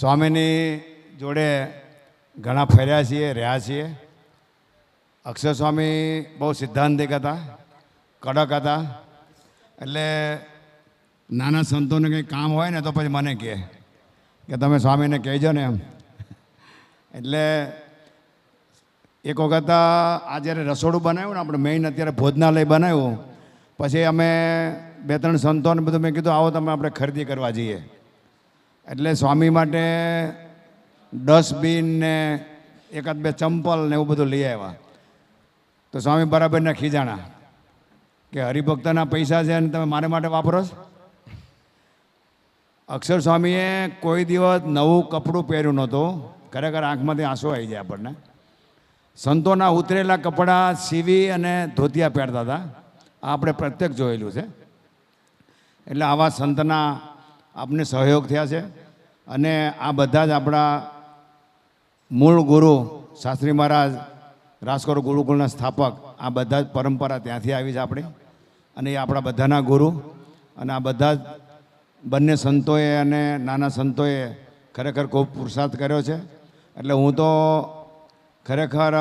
સ્વામીની જોડે ઘણા ફર્યા છીએ, રહ્યા છીએ. અક્ષર સ્વામી બહુ સિદ્ધાંતિક હતા, કડક હતા. એટલે નાના સંતોને કંઈ કામ હોય ને તો પછી મને કહે, કે તમે સ્વામીને કહેજો ને એમ. એટલે એક વખત આ જ્યારે રસોડું બનાવ્યું ને, આપણે મેઇન અત્યારે ભોજનાલય બનાવ્યું, પછી અમે બે ત્રણ સંતોને બધું મેં કીધું, આવો તમે આપણે ખરીદી કરવા જઈએ. એટલે સ્વામી માટે ડસ્ટબિન ને એકાદ બે ચંપલ ને એવું બધું લઈ આવ્યા. તો સ્વામી બરાબરના ખીજાણા કે હરિભક્તના પૈસા છે અને તમે મારે માટે વાપરો છો? અક્ષર સ્વામીએ કોઈ દિવસ નવું કપડું પહેર્યું નહોતું. ખરેખર આંખમાંથી આંસુ આવી જાય આપણને. સંતોના ઉતરેલા કપડાં સીવી અને ધોતિયા પહેરતા હતા. આ આપણે પ્રત્યક્ષ જોયેલું છે. એટલે આવા સંતના આપને સહયોગ થયા છે. અને આ બધા જ આપણા મૂળ ગુરુ, શાસ્ત્રી મહારાજ, રાજકોટ ગુરુકુળના સ્થાપક, આ બધા જ પરંપરા ત્યાંથી આવી છે આપણી. અને એ આપણા બધાના ગુરુ. અને આ બધા જ બંને સંતોએ અને નાના સંતોએ ખરેખર ખૂબ પુરુષાર્થ કર્યો છે. એટલે હું તો ખરેખર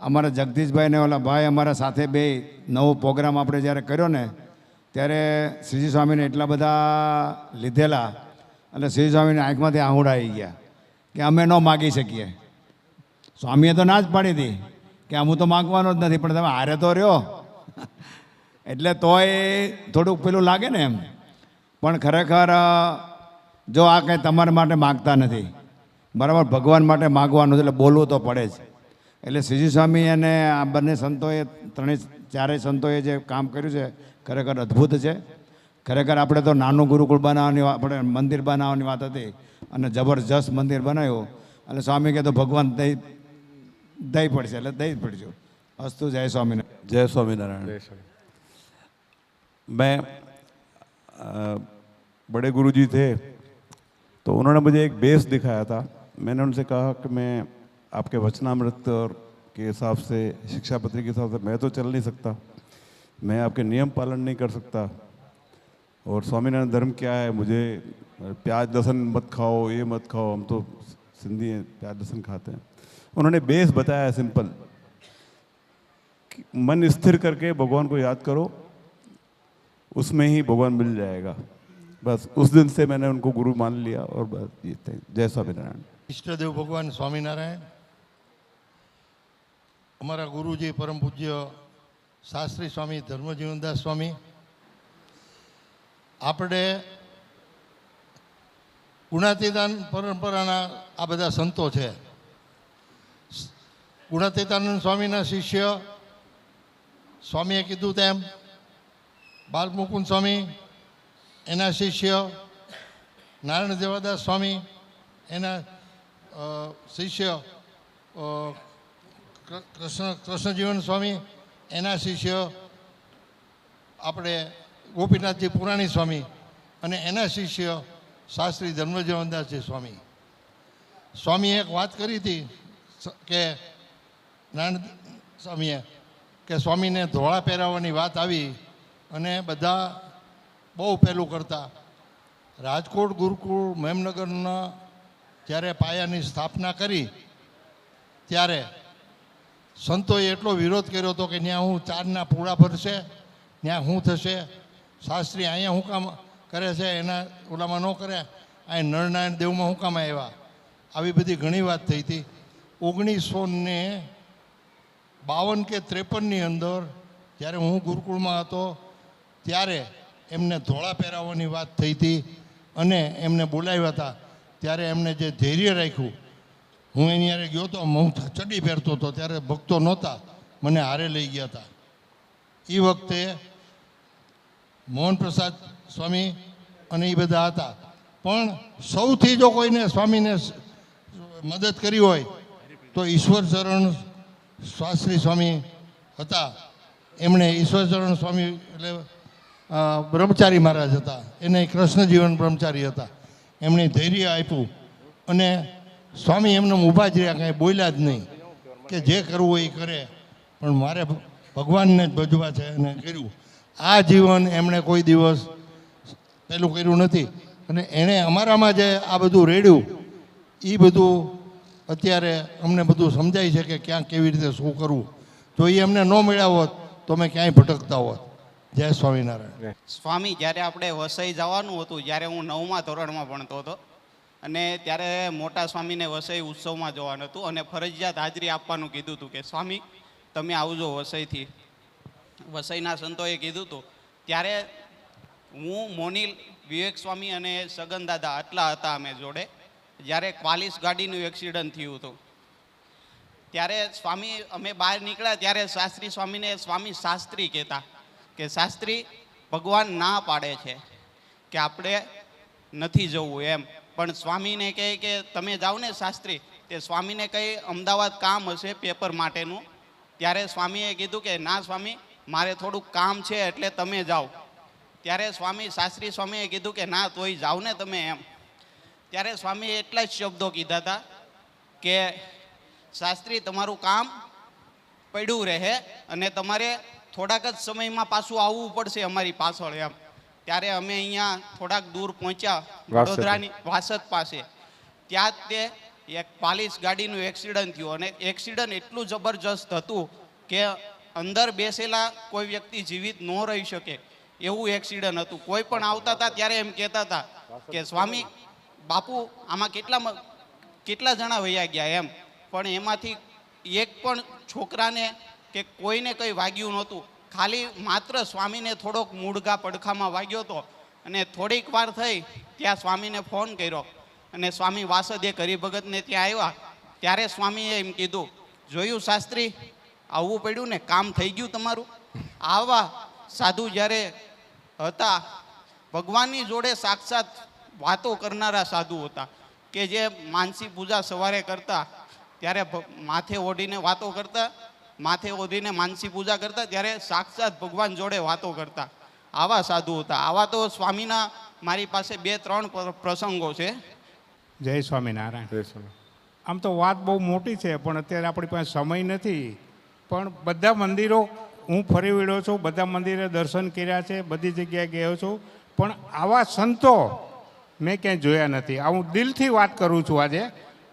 અમારા જગદીશભાઈને ઓલા ભાઈ અમારા સાથે બે નવો પ્રોગ્રામ આપણે જ્યારે કર્યો ને, ત્યારે શ્રીજી સ્વામીને એટલા બધા લીધેલા એટલે શ્રી સ્વામીની આંખમાંથી આહુડ આવી ગયા કે અમે ન માગી શકીએ. સ્વામીએ તો ના જ પાડી હતી કે હું તો માગવાનો જ નથી, પણ તમે હારે તો રહ્યો. એટલે તોય થોડુંક પેલું લાગે ને એમ. પણ ખરેખર જો આ કંઈ તમારા માટે માગતા નથી, બરાબર, ભગવાન માટે માગવાનું એટલે બોલવું તો પડે જ. એટલે શ્રીજી સ્વામી અને આ બંને સંતોએ, ત્રણેય, ચારેય સંતોએ જે કામ કર્યું છે, ખરેખર અદ્ભુત છે. ખરેખર આપણે તો નાનું ગુરુકુળ બનાવવાની વા- આપણે મંદિર બનાવવાની વાત હતી અને જબરજસ્ત મંદિર બનાવ્યું અને સ્વામી કહે તો ભગવાન દઈ દઈ પડશે એટલે દઈ જ પડજો અસ્તુ જય સ્વામિનારાયણ जय स्वामीनारायण मैं अ, बड़े गुरुजी थे तो उन्होंने मुझे एक बेस दिखाया था मैंने उनसे कहा कि मैं आपके वचनामृत और के हिसाब से शिक्षा पत्री के हिसाब से मैं तो चल नहीं सकता मैं आपके नियम पालन नहीं कर सकता और स्वामीनारायण धर्म क्या है मुझे प्याज लहसुन मत खाओ ये मत खाओ हम तो सिंधी हैं प्याज लहसुन खाते हैं उन्होंने बेस बताया सिंपल कि मन स्थिर करके भगवान को याद करो उसमें ही भगवान मिल जाएगा बस उस दिन से मैंने उनको गुरु मान लिया और बस ये थे जय स्वामीनारायण ઈષ્ટદેવ ભગવાન સ્વામિનારાયણ અમારા ગુરુજી પરમ પૂજ્ય શાસ્ત્રી સ્વામી ધર્મજીવનદાસ સ્વામી આપણે ગુણાતીતાન પરંપરાના આ બધા સંતો છે. ગુણાતીતાનંદ સ્વામીના શિષ્ય, સ્વામીએ કીધું તેમ, બાલમુકુંદ સ્વામી, એના શિષ્ય, નારાયણ દેવાદાસ સ્વામી, એના શિષ્ય કૃષ્ણ, કૃષ્ણજીવન સ્વામી, એના શિષ્ય, આપણે ગોપીનાથજી પુરાણી સ્વામી અને એના શિષ્ય શાસ્ત્રી ધર્મજીવનદાસજી સ્વામી. સ્વામીએ એક વાત કરી હતી કે નારાયણ સ્વામીએ, કે સ્વામીને ધોળા પહેરાવવાની વાત આવી અને બધા બહુ પહેલું કરતા. રાજકોટ, ગુરુકુળ મેમનગરના જ્યારે પાયાની સ્થાપના કરી, ત્યારે સંતોએ એટલો વિરોધ કર્યો હતો કે ત્યાં હું ચારના પૂળા ભરશે ત્યાં શું થશે શાસ્ત્રી અહીંયા શું કામ કરે છે? એના ઓલામાં ન કરે અહીં નરનારાયણ દેવમાં શું કામ આવ્યા? આવી બધી ઘણી વાત થઈ હતી. ઓગણીસો ને બાવન કે ત્રેપનની અંદર જ્યારે હું ગુરુકુળમાં હતો, ત્યારે એમને ધોળા પહેરાવવાની વાત થઈ હતી અને એમને બોલાવ્યા હતા. ત્યારે એમને જે ધૈર્ય રાખ્યું, હું એની હારે ગયો તો હું ચડી પહેરતો હતો. ત્યારે ભક્તો નહોતા. મને હારે લઈ ગયા હતા. એ વખતે મોહન પ્રસાદ સ્વામી અને એ બધા હતા. પણ સૌથી જો કોઈને સ્વામીને મદદ કરી હોય, તો ઈશ્વરચરણ શાસ્ત્રી સ્વામી હતા. એમણે ઈશ્વરચરણ સ્વામી એટલે બ્રહ્મચારી મહારાજ હતા. એને કૃષ્ણજીવન બ્રહ્મચારી હતા. એમણે ધૈર્ય આપ્યું અને સ્વામી એમને ઊભા જ રહ્યા, કાંઈ બોલ્યા જ નહીં કે જે કરવું હોય એ કરે. પણ મારે ભગવાનને જ ભજવા છે અને કર્યું. આ જીવન એમણે કોઈ દિવસ પેલું કર્યું નથી. અને એણે અમારામાં જે આ બધું રેડ્યું એ બધું અત્યારે અમને બધું સમજાય છે કે ક્યાં કેવી રીતે શું કરવું. જો એ અમને ન મળ્યા હોત તો અમે ક્યાંય ભટકતા હોત. જય સ્વામિનારાયણ. સ્વામી જ્યારે આપણે વસઈ જવાનું હતું જ્યારે હું નવમા ધોરણમાં ભણતો હતો અને ત્યારે મોટા સ્વામીને વસઈ ઉત્સવમાં જવાનું હતું અને ફરજિયાત હાજરી આપવાનું કીધું હતું કે સ્વામી તમે આવજો વસઈથી. વસઈના સંતોએ કીધું હતું, ત્યારે હું મોનિલ વિવેક સ્વામી અને સગન દાદા આટલા હતા અમે જોડે, જ્યારે ક્વાલિસ ગાડીનું એક્સિડન્ટ થયું હતું. ત્યારે સ્વામી, અમે બહાર નીકળ્યા ત્યારે શાસ્ત્રી સ્વામીને સ્વામી શાસ્ત્રી કહેતા કે, શાસ્ત્રી, ભગવાન ના પાડે છે કે આપણે નથી જવું એમ. પણ સ્વામીને કહે કે, તમે જાઓ ને શાસ્ત્રી. તે સ્વામીને કંઈ અમદાવાદ કામ હશે પેપર માટેનું. ત્યારે સ્વામીએ કીધું કે, ના સ્વામી મારે થોડુંક કામ છે એટલે તમે જાઓ. ત્યારે સ્વામી શાસ્ત્રી સ્વામીએ કીધું કે ના તોય જાઓ ને તમે એમ. ત્યારે સ્વામીએ એટલા જ શબ્દો કીધા હતા કે શાસ્ત્રી તમારું કામ પડ્યું રહે અને તમારે થોડાક જ સમયમાં પાછું આવવું પડશે અમારી પાછળ એમ. ત્યારે અમે અહીંયા થોડાક દૂર પહોંચ્યા વડોદરાની વાસદ પાસે. ત્યાં જ તે એક પાલિસ ગાડીનું એક્સિડન્ટ થયું અને એક્સિડન્ટ એટલું જબરજસ્ત હતું કે અંદર બેસેલા કોઈ વ્યક્તિ જીવિત ન રહી શકે એવું એક્સિડન્ટ હતું. કોઈ પણ આવતા હતા ત્યારે એમ કહેતા હતા કે, સ્વામી, બાપુ, આમાં કેટલા કેટલા જણા વયા ગયા એમ. પણ એમાંથી એક પણ છોકરાને કે કોઈને કંઈ વાગ્યું નહોતું. ખાલી માત્ર સ્વામીને થોડોક મૂળગા પડખામાં વાગ્યો હતો અને થોડીક વાર થઈ ત્યાં સ્વામીને ફોન કર્યો અને સ્વામી વાસદે હરિભગતને ત્યાં આવ્યા. ત્યારે સ્વામીએ એમ કીધું, જોયું શાસ્ત્રી આવવું પડ્યું ને કામ થઈ ગયું તમારું? આવા સાધુ જ્યારે હતા ભગવાનની જોડે સાક્ષાત વાતો કરનારા સાધુ હતા કે જે માનસી પૂજા સવારે કરતા ત્યારે ભ- માથે ઓઢીને વાતો કરતા માથે ઓઢીને માનસી પૂજા કરતા ત્યારે સાક્ષાત ભગવાન જોડે વાતો કરતા. આવા સાધુ હતા. આવા તો સ્વામીના મારી પાસે બે ત્રણ પ્રસંગો છે. જય સ્વામિનારાયણ. આમ તો વાત બહુ મોટી છે પણ અત્યારે આપણી પાસે સમય નથી. પણ બધા મંદિરો, હું ફરી વળ્યો છું, બધા મંદિરે દર્શન કર્યા છે, બધી જગ્યાએ ગયો છું. પણ આવા સંતો મેં ક્યાંય જોયા નથી. આ હું દિલથી વાત કરું છું આજે.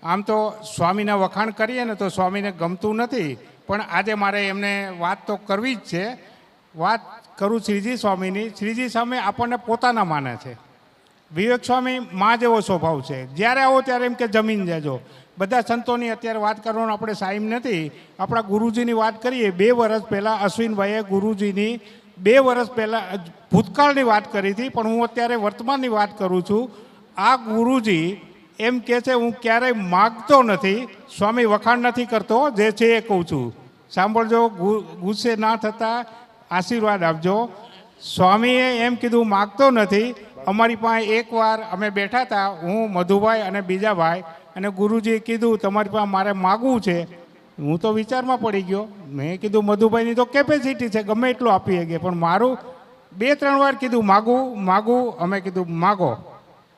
આમ તો સ્વામીના વખાણ કરીએ ને તો સ્વામીને ગમતું નથી. પણ આજે મારે એમને વાત તો કરવી જ છે. વાત કરું શ્રીજી સ્વામીની. શ્રીજી સ્વામી આપણને પોતાના માને છે. વિવેક સ્વામી, મા જેવો સ્વભાવ છે. જ્યારે આવો ત્યારે એમ કે જમીન જજો. બધા સંતોની અત્યારે વાત કરવાનો આપણે સાઈમ નથી. આપણા ગુરુજીની વાત કરીએ, બે વર્ષ પહેલાં અશ્વિનભાઈએ ગુરુજીની બે વર્ષ પહેલાં ભૂતકાળની વાત કરી હતી, પણ હું અત્યારે વર્તમાનની વાત કરું છું. આ ગુરુજી એમ કહે છે, હું ક્યારેય માગતો નથી, સ્વામી વખાણ નથી કરતો, જે છે એ કહું છું. સાંભળજો ગુસ્સે ના થતા આશીર્વાદ આપજો. સ્વામીએ એમ કીધું માગતો નથી. અમારી પાસે એકવાર અમે બેઠા હતા, હું, મધુભાઈ અને બીજા ભાઈ અને ગુરુજીએ કીધું, તમારી પાસે મારે માગવું છે. હું તો વિચારમાં પડી ગયો. મેં કીધું, મધુભાઈની તો કેપેસિટી છે, ગમે એટલું આપી શકીએ પણ મારું બે ત્રણ વાર કીધું, માગું માગું. અમે કીધું, માગો.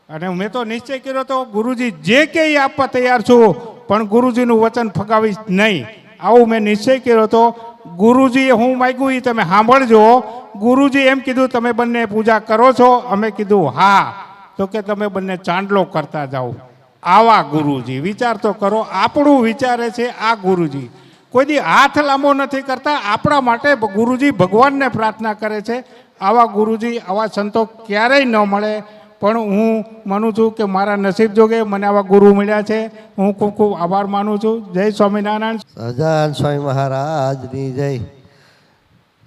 અને મેં તો નિશ્ચય કર્યો તો ગુરુજી જે કે આપવા તૈયાર છું, પણ ગુરુજીનું વચન ફગાવીશ નહીં. આવું મેં નિશ્ચય કર્યો તો ગુરુજીએ હું માગ્યું એ તમે સાંભળજો. ગુરુજી એમ કીધું, તમે બંને પૂજા કરો છો. અમે કીધું, હા. તો કે, તમે બંને ચાંદલો કરતા જાઓ. આવા ગુરુજી. વિચાર તો કરો, આપણું વિચારે છે આ ગુરુજી. કોઈ દી હાથ લાંબો નથી કરતા, આપણા માટે ગુરુજી ભગવાનને પ્રાર્થના કરે છે. આવા ગુરુજી, આવા સંતો ક્યારેય ન મળે. પણ હું માનું છું કે મારા નસીબ જોગે મને આવા ગુરુ મળ્યા છે. હું ખૂબ ખૂબ આભાર માનું છું. જય સ્વામિનારાયણ. સજાન સ્વામી મહારાજની જય.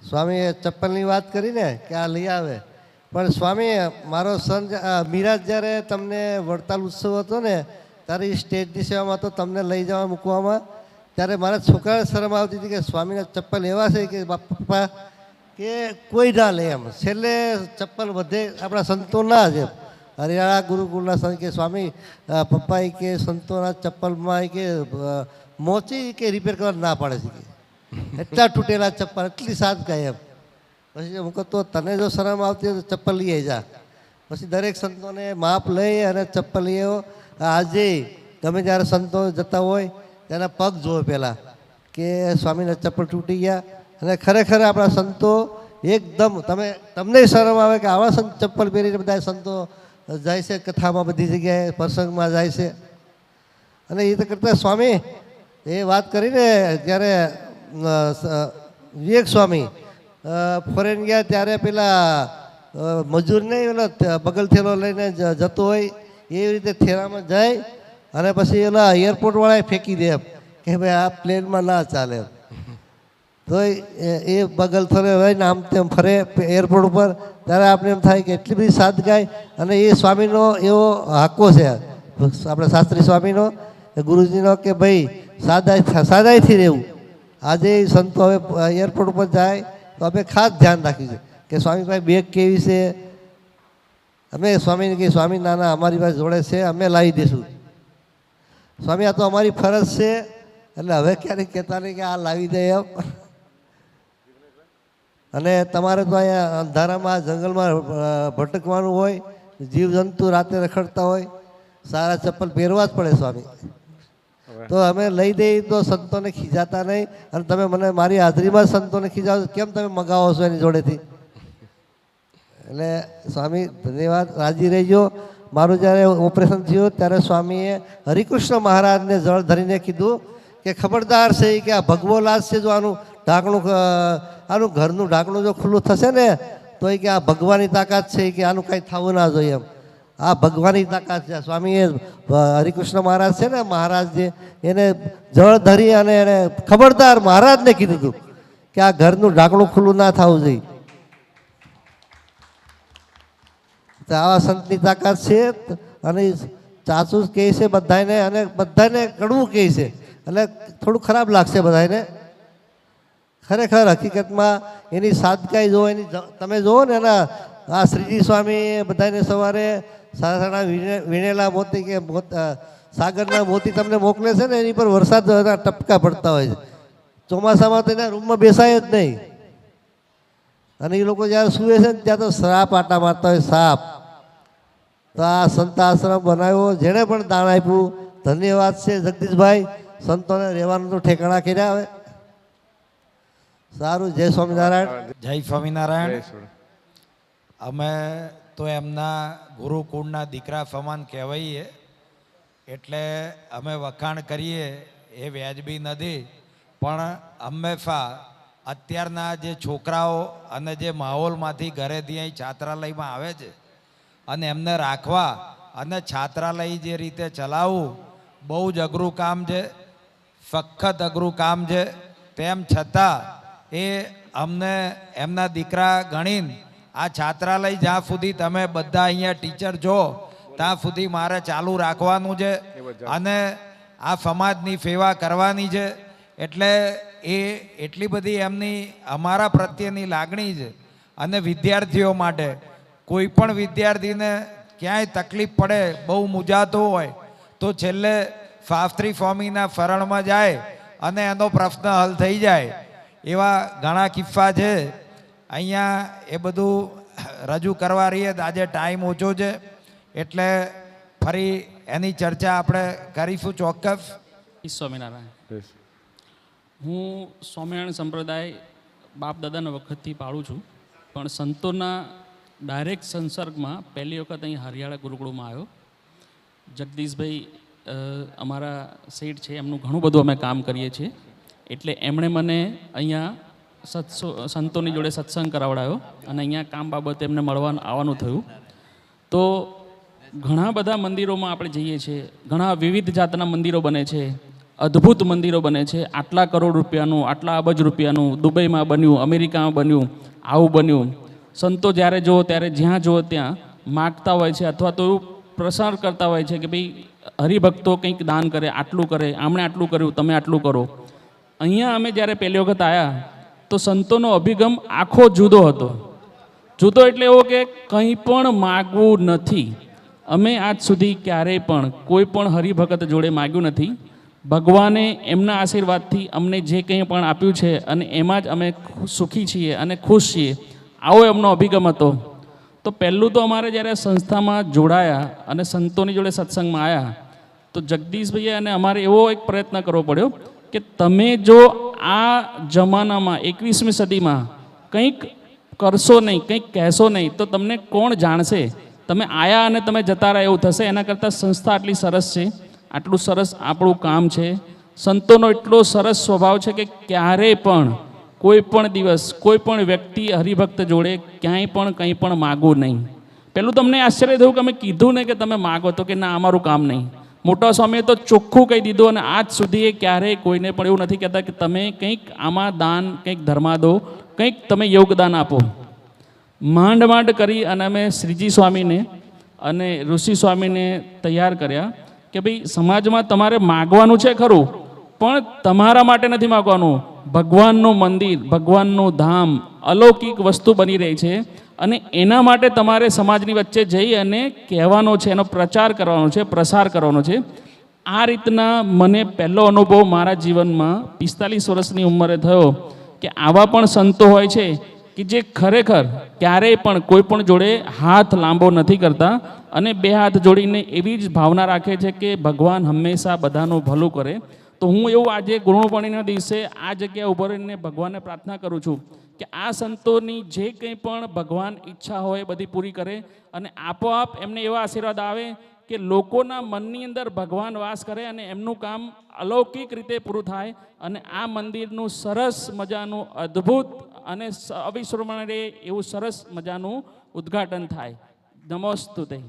સ્વામીએ ચપ્પલની વાત કરી ને કે આ લઈ આવે? પણ સ્વામી, મારો સન મીરાજ જ્યારે તમને વડતાલ ઉત્સવ હતો ને, ત્યારે એ સ્ટેજની સેવામાં તો તમને લઈ જવા મૂકવામાં, ત્યારે મારા છોકરાને શરમ આવતી હતી કે સ્વામીના ચપ્પલ એવા છે કે પપ્પા, કે કોઈ ના લે એમ. છેલ્લે ચપ્પલ વધે આપણા સંતોના જ એમ. હરિયાણા ગુરુકુળના સંત કે સ્વામી પપ્પા કે સંતોના ચપ્પલમાં કે મોચી કે રિપેર કરવા ના પાડે છે એટલા તૂટેલા ચપ્પલ, એટલી સાત ગાય એમ. પછી હું કહું તને જો શરમ આવતી હોય તો ચપ્પલ લઈ જા પછી દરેક સંતોને માપ લઈ અને ચપ્પલ લઈ આજે ગમે જ્યારે સંતો જતા હોય, તેના પગ જોવે પહેલાં કે સ્વામીના ચપ્પલ તૂટી ગયા. અને ખરેખર આપણા સંતો એકદમ, તમે, તમને શરમ આવે કે આવા સંત ચપ્પલ પહેરીને બધા સંતો જાય છે, કથામાં બધી જગ્યાએ, પ્રસંગમાં જાય છે. અને એ તો કરતા સ્વામી, એ વાત કરીને જ્યારે વિવેક સ્વામી ફોરેન ગયા ત્યારે પેલા મજૂર નહીં, ઓલો બગલ થેલો લઈને જતો હોય, એવી રીતે થેલામાં જાય અને પછી ઓલા એરપોર્ટવાળાએ ફેંકી દે કે ભાઈ આ પ્લેનમાં ના ચાલે તો એ બગલ થરે હોય, ને આમ તેમ ફરે એરપોર્ટ ઉપર, ત્યારે આપણે એમ થાય કે એટલી બધી સાદગાઈ અને એ સ્વામીનો એવો હાકો છે. આપણે શાસ્ત્રી સ્વામીનો ગુરુજીનો કે ભાઈ, સાદાઈ, સાદાઈથી રહેવું. આજે સંતો હવે એરપોર્ટ ઉપર જાય તો અમે ખાસ ધ્યાન રાખ્યું છે કે સ્વામી ભાઈ બેગ કેવી છે? અમે સ્વામીને કહીએ, સ્વામી, ના ના, અમારી પાસે જોડે છે, અમે લાવી દઈશું. સ્વામી, આ તો અમારી ફરજ છે. એટલે હવે ક્યારેક કહેતા નહીં કે આ લાવી દે એમ. અને તમારે તો અહીંયા અંધારામાં, જંગલમાં ભટકવાનું હોય, જીવજંતુ રાતે રખડતા હોય, સારા ચપ્પલ પહેરવા જ પડે સ્વામી. તો અમે લઈ દઈએ તો સંતોને ખીજાતા નહીં. અને તમે મને મારી હાજરીમાં સંતોને ખીજાવો. કેમ તમે મગાવો છો એની જોડેથી? એટલે સ્વામી, ધન્યવાદ. રાજી રહેજો. મારું જ્યારે ઓપરેશન થયું, ત્યારે સ્વામીએ હરિકૃષ્ણ મહારાજને જળ ધરીને કીધું કે ખબરદાર છે કે આ ભગવો લાશ છે જો આનું ઢાંકણું આનું ઘરનું ઢાંકણું જો ખુલ્લું થશે ને, તો એ કે આ ભગવાનની તાકાત છે કે આનું કંઈ થવું ના જોઈએ એમ. આ ભગવાનની તાકાત છે. સ્વામીએ હરિકૃષ્ણ મહારાજ છે ને, મહારાજ જે, એને જળ ધરી અને એને ખબરદાર મહારાજને કીધું હતું કે આ ઘરનું ઢાંકણું ખુલ્લું ના થવું જોઈએ. તો આવા સંતની તાકાત છે અને ચાચું કહે છે બધાને અને બધાને કડવું કહે છે. એટલે થોડું ખરાબ લાગશે બધાને ખરેખર હકીકતમાં એની સાદકાઈ જો એની તમે જુઓ ને એના, આ શ્રીજી સ્વામી બધાને સવારે સારા વીણે- વીણેલા મોતી કે સાગરના મોતી તમને મોકલે છે ને એની પર વરસાદ ટપકા પડતા હોય છે. ચોમાસામાં તો એના રૂમમાં બેસાય જ નહીં. અને એ લોકો જ્યારે સૂવે છે ને ત્યાં તો શ્રાપ આટા મારતા હોય સાપ. તો આ સંત આશ્રમ બનાવ્યો જેણે પણ દાન આપ્યું. ધન્યવાદ છે જગદીશભાઈ. સંતોને રહેવાનું તો ઠેકાણા કર્યા હવે. સારું જય સ્વામિનારાયણ. જય સ્વામિનારાયણ. અમે તો એમના ગુરુકુળના દીકરા સમાન કહેવાઈએ. એટલે અમે વખાણ કરીએ, એ વ્યાજબી નથી. પણ હંમેશા અત્યારના જે છોકરાઓ અને જે માહોલમાંથી ઘરેથી અહીં છાત્રાલયમાં આવે છે અને એમને રાખવા અને છાત્રાલય જે રીતે ચલાવવું, બહુ જ અઘરું કામ છે, સખત અઘરું કામ છે. તેમ છતાં એ અમને, એમના દીકરા ગણીને આ છાત્રાલય જ્યાં સુધી તમે બધા અહીંયા ટીચર છો ત્યાં સુધી મારે ચાલુ રાખવાનું છે. અને આ સમાજની સેવા કરવાની છે. એટલે એ એટલી બધી એમની અમારા પ્રત્યેની લાગણી છે. અને વિદ્યાર્થીઓ માટે કોઈ પણ વિદ્યાર્થીને ક્યાંય તકલીફ પડે બહુ મૂંઝાતો હોય તો છેલ્લે શાસ્ત્રી સ્વામીના શરણમાં જાય અને એનો પ્રશ્ન હલ થઈ જાય. એવા ઘણા કિસ્સા છે. અહીંયા એ બધું રજૂ કરવા રહીએ તો આજે ટાઈમ ઓછો છે. એટલે ફરી એની ચર્ચા આપણે કરીશું ચોક્કસ. સ્વામિનારાયણ. હું સ્વામિનારાયણ સંપ્રદાય બાપ દાદાના વખતથી પાળું છું. પણ સંતોના ડાયરેક્ટ સંસર્ગમાં પહેલી વખત અહીં હરિયાળા ગુરુકુળમાં આવ્યો. જગદીશભાઈ અમારા સેઠ છે એમનું ઘણું બધું અમે કામ કરીએ છીએ. એટલે એમણે મને અહીંયા સત્સો, સંતોની જોડે સત્સંગ કરાવડાયો અને અહીંયા કામ બાબતે એમને મળવા, આવવાનું થયું. તો ઘણા બધા મંદિરોમાં આપણે જઈએ છીએ, ઘણા વિવિધ જાતના મંદિરો બને છે, અદ્ભુત મંદિરો બને છે, આટલા કરોડ રૂપિયાનું, આટલા અબજ રૂપિયાનું, દુબઈમાં બન્યું, અમેરિકામાં બન્યું, આવું બન્યું. સંતો જ્યારે જુઓ ત્યારે જ્યાં જુઓ ત્યાં માગતા હોય છે અથવા તો એવું પ્રસાર કરતા હોય છે કે ભાઈ હરિભક્તો કંઈક દાન કરે, આટલું કરે, આમણે આટલું કર્યું, તમે આટલું કરો. અહીંયા અમે જ્યારે પહેલી વખત આવ્યા તો સંતોનો અભિગમ આખો જુદો હતો. જુદો એટલે એવો કે કંઈ પણ માગવું નથી. અમે આજ સુધી ક્યારેય પણ, કોઈ પણ હરિભગત જોડે માગ્યું નથી. ભગવાને એમના આશીર્વાદથી અમને જે કંઈ પણ આપ્યું છે અને એમાં જ અમે સુખી છીએ અને ખુશ છીએ, આવો એમનો અભિગમ હતો. તો પહેલું તો અમારે જ્યારે સંસ્થામાં જોડાયા અને સંતોની જોડે સત્સંગમાં આવ્યા તો જગદીશભાઈએ અને અમારે એવો એક પ્રયત્ન કરવો પડ્યો કે તમે જો આ જમાનામાં, એકવીસમી સદીમાં કંઈક કરશો નહીં, કંઈક કહેશો નહીં, તો તમને કોણ જાણશે? તમે આયા અને તમે જતા રહ્યા, એવું થશે? એના કરતાં સંસ્થા આટલી સરસ છે, આટલું સરસ આપણું કામ છે. સંતોનો એટલો સરસ સ્વભાવ છે કે ક્યારેય પણ, કોઈ પણ દિવસ, કોઈ પણ વ્યક્તિ હરિભક્ત જોડે ક્યાંય પણ, કંઈ પણ માગવું નહીં. પહેલું તમને આશ્ચર્ય થયું કે અમે કીધું ને કે તમે માગો, તો કે ના, અમારું કામ નહીં. મોટા સ્વામીએ તો ચોખ્ખું કહી દીધું અને આજ સુધી એ ક્યારેય કોઈને પણ એવું નથી કહેતા કે તમે કંઈક આમાં દાન, કંઈક ધર્માદો કંઈક તમે યોગદાન આપો. માંડ માંડ કરી અને અમે શ્રીજી સ્વામીને અને ઋષિ સ્વામીને તૈયાર કર્યા કે ભાઈ, સમાજમાં તમારે માગવાનું છે ખરું, પણ તમારા માટે નથી માગવાનું. ભગવાનનું મંદિર, ભગવાનનું ધામ અલૌકિક વસ્તુ બની રહી છે. અને એના માટે તમારે સમાજની વચ્ચે જઈ અને કહેવાનો છે, એનો પ્રચાર કરવાનો છે, પ્રસાર કરવાનો છે. આ રીતના મને પહેલો અનુભવ મારા જીવનમાં પિસ્તાલીસ વર્ષની ઉંમરે થયો કે આવા પણ સંતો હોય છે કે જે ખરેખર ક્યારેય પણ કોઈ પણ જોડે હાથ લાંબો નથી કરતા અને બે હાથ જોડીને એવી જ ભાવના રાખે છે કે ભગવાન હંમેશા બધાનું ભલું કરે. તો હું એવું આજે ગુરુપણીના દિવસે આ જગ્યાએ ઊભો રહીને ભગવાનને પ્રાર્થના કરું છું કે આ સંતોની જે કંઈ પણ ભગવાન ઈચ્છા હોય બધી પૂરી કરે અને આપોઆપ એમને એવા આશીર્વાદ આવે કે લોકોના મનની અંદર ભગવાન વાસ કરે અને એમનું કામ અલૌકિક રીતે પૂરું થાય અને આ મંદિરનું સરસ મજાનું અદ્ભુત અને સ- રહે એવું સરસ મજાનું ઉદ્ઘાટન થાય. નમસ્તુતે.